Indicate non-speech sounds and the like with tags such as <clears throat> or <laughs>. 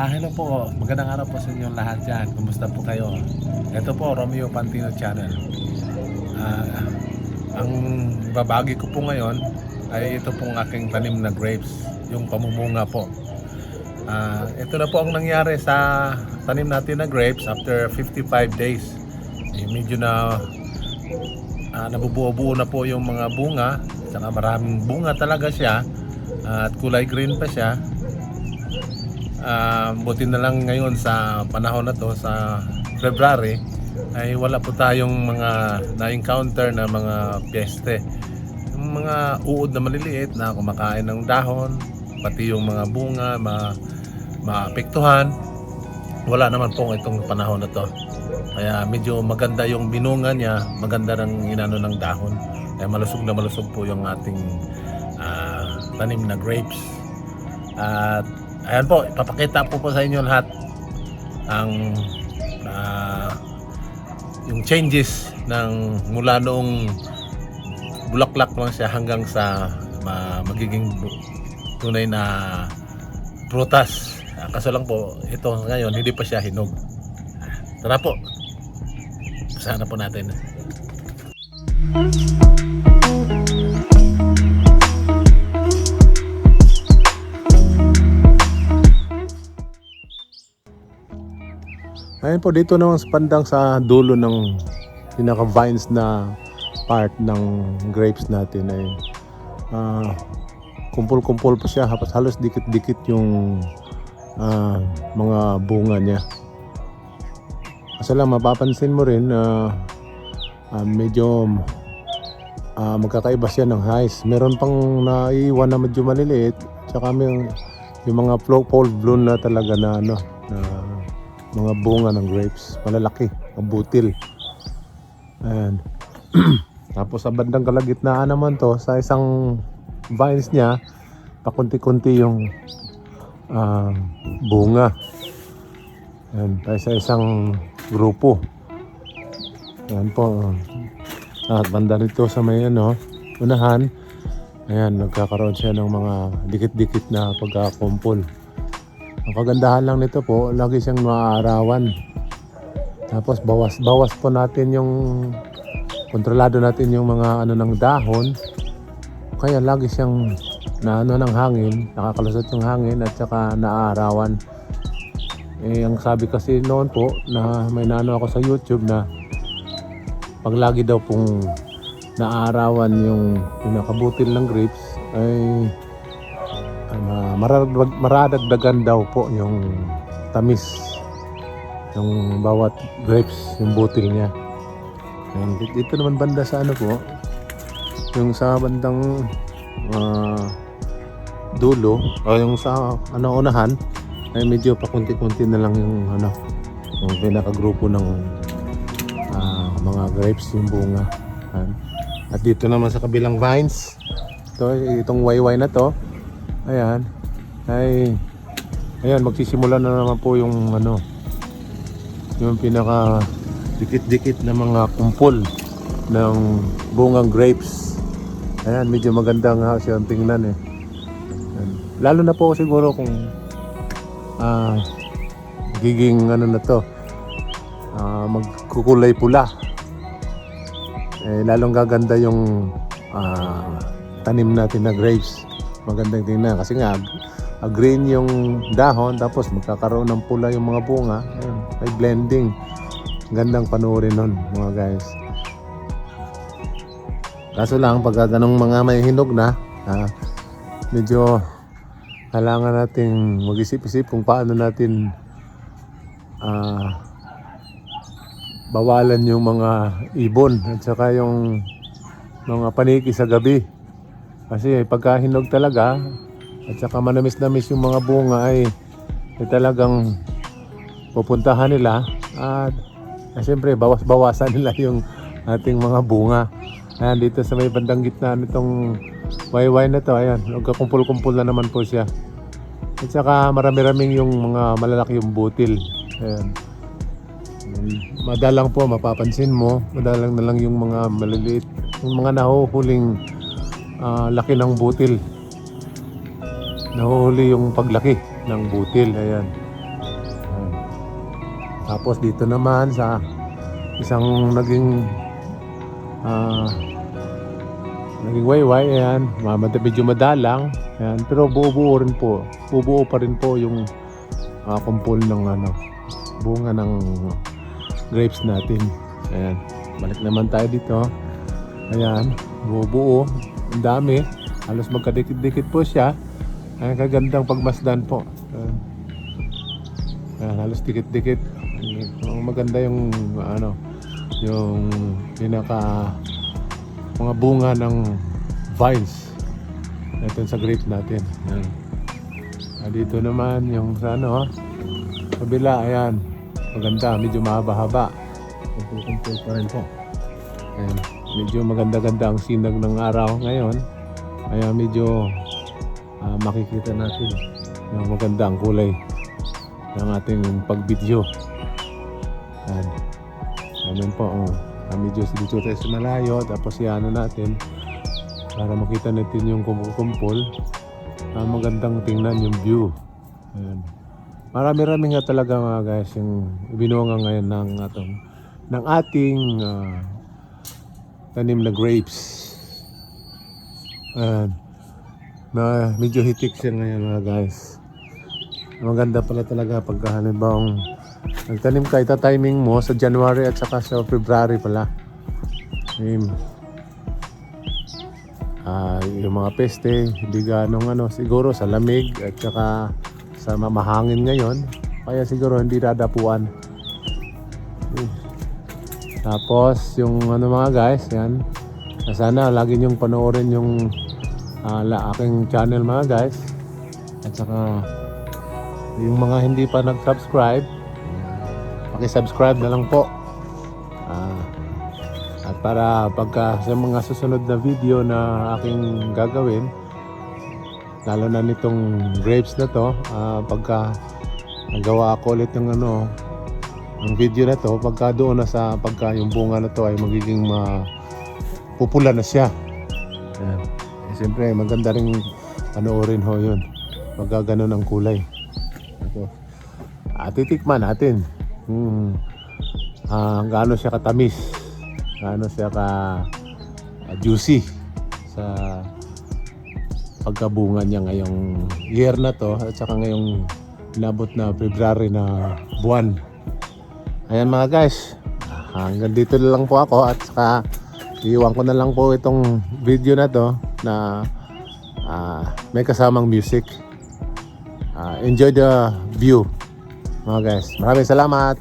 Ah, hello po. Magandang araw po sa inyo lahat dyan. Kumusta po kayo? Ito po, Romeo Pantino Channel. Ah, ang babagi ko po ngayon ay ito pong aking tanim na grapes. Yung pamumunga po. Ah, ito na po ang nangyari sa tanim natin na grapes after 55 days. Eh, medyo na ah, nabubuo-buo na po yung mga bunga. Saka maraming bunga talaga siya. at kulay green pa siya. Ah, buti na lang ngayon sa panahon na to sa February ay wala po tayong mga na-encounter na mga peste. Yung mga uod na maliliit na kumakain ng dahon, pati yung mga bunga ma maapektuhan. Wala naman po itong panahon na to. Kaya medyo maganda yung binunga niya, maganda ng inano ng dahon. Kaya malusog na malusog po yung ating ah, tanim na grapes. At ayan po, ipapakita po po sa inyo lahat ang ah, yung changes ng mula noong bulaklak lang siya hanggang sa ma- magiging tunay na prutas. Ah, kaso lang po, ito ngayon hindi pa siya hinog. Tara po. Sana po natin. Ayun po, dito naman sa pandang sa dulo ng pinaka-vines na part ng grapes natin ay ah, kumpul-kumpul pa siya halos halos dikit-dikit yung ah, mga bunga niya. Kasi lang mapapansin mo rin na ah, medyo ah, magkakaiba siya ng size. Meron pang naiiwan na medyo maliliit tsaka may yung mga full blown na talaga na ano na mga bunga ng grapes. Malalaki, ang butil. Ayan. <clears throat> Tapos sa bandang kalagitnaan naman to, sa isang vines niya, pakunti-kunti yung ah, bunga. Ayan, tayo sa isang grupo. Ayan po. At banda rito sa may ano, unahan, ayan, nagkakaroon siya ng mga dikit-dikit na pagkakumpol. Ang kagandahan lang nito po, lagi siyang maaarawan. Tapos bawas-bawas po natin yung kontrolado natin yung mga ano ng dahon. Kaya lagi siyang na ano ng hangin, nakakalusot yung hangin at saka naaarawan. Eh ang sabi kasi noon po na may naano ako sa YouTube na pag lagi daw pong naaarawan yung pinakabutil ng grapes ay uh, maradagdag, maradagdagan daw po yung tamis yung bawat grapes, yung butil niya. Ayan, di- dito naman banda sa ano po, yung sa bandang ah, dulo, o yung sa ano unahan, ay medyo pakunti-kunti na lang yung ano, yung pinakagrupo ng ah, mga grapes, yung bunga. At dito naman sa kabilang vines, ito, itong wayway na to, ayan, ay, ayan, magsisimula na naman po yung ano, yung pinaka dikit-dikit na mga kumpol ng bungang grapes. Ayan, medyo maganda nga siya ang tingnan eh. Ayan. Lalo na po siguro kung ah giging ano na to, ah, magkukulay pula. Eh, lalong gaganda yung ah, tanim natin na grapes. Magandang tingnan kasi nga green yung dahon tapos magkakaroon ng pula yung mga bunga. Ayun, may blending. Gandang panoorin nun mga guys. Kaso lang pagka ganong mga may hinog na, ah, medyo kailangan nating mag-isip-isip kung paano natin ah, bawalan yung mga ibon at saka yung mga paniki sa gabi. Kasi pagka hinog talaga at saka manamis-namis yung mga bunga ay, ay talagang pupuntahan nila at eh, siyempre bawas-bawasan <laughs> nila yung ating mga bunga. Ayan, dito sa may bandang gitna nitong wayway na to, ayan, nagkakumpul-kumpul na naman po siya. At saka marami-raming yung mga malalaki yung butil. Ayan. Madalang po, mapapansin mo, madalang na lang yung mga maliliit, yung mga nahuhuling ah, laki ng butil. Nahuhuli yung paglaki ng butil, ayan. Tapos dito naman sa isang naging ah naging wayway, ayan. Medyo madalang. Ayan. Pero buo-buo rin po. Buo-buo pa rin po yung uh, kumpol ng ano, bunga ng grapes natin. Ayan. Balik naman tayo dito. Ayan. Buo-buo. Ang dami. Halos magkadikit-dikit po siya. Ayan, kagandang pagmasdan po. Ayan. Ayan, halos dikit-dikit. Ang maganda yung ano, yung pinaka mga bunga ng vines ito sa grapes natin yan. Ah, dito naman yung sa ano kabila ayan maganda medyo mahaba-haba kumpul pa rin po ayan. Medyo maganda-ganda ang sinag ng araw ngayon kaya medyo ah, makikita natin yung maganda ang kulay ng ating pag-video ayan Ganun po, oh. Ah, medyo dito tayo sa malayo, tapos iano natin para makita natin yung kumpul Ah, magandang tingnan yung view. Ayan. Marami-rami nga talaga mga guys yung binunga ngayon ng atong ng ating ah, tanim na grapes. Ayan. Na medyo hitik siya ngayon mga guys. Maganda pala talaga pagka halimbawa Nagtanim ka, ita timing mo sa January at saka sa February pala. Ayun. Ah, yung mga peste, hindi ganong ano, siguro sa lamig at saka sa mamahangin ngayon. Kaya siguro hindi dadapuan. Ayun. Tapos yung ano mga guys, yan. Sana lagi niyong panoorin yung ah, la, aking channel mga guys. At saka yung mga hindi pa nag-subscribe, Paki-subscribe na lang po. Ah, at para pagka sa mga susunod na video na aking gagawin, lalo na nitong grapes na to, ah, pagka nagawa ako ulit ng ano, ng video na to, pagka doon na sa pagka yung bunga na to ay magiging ma pupula na siya. Ayan. Eh, Siyempre, maganda rin panoorin ho yun. Pagka ganun ang kulay. Ito. At titikman natin kung ah, gaano siya katamis, gaano siya ka ah, juicy sa pagkabunga niya ngayong year na to at saka ngayong inabot na February na buwan. Ayan mga guys, hanggang dito na lang po ako at saka iwan ko na lang po itong video na to na ah, may kasamang music. Ah, enjoy the view mga guys. Maraming salamat.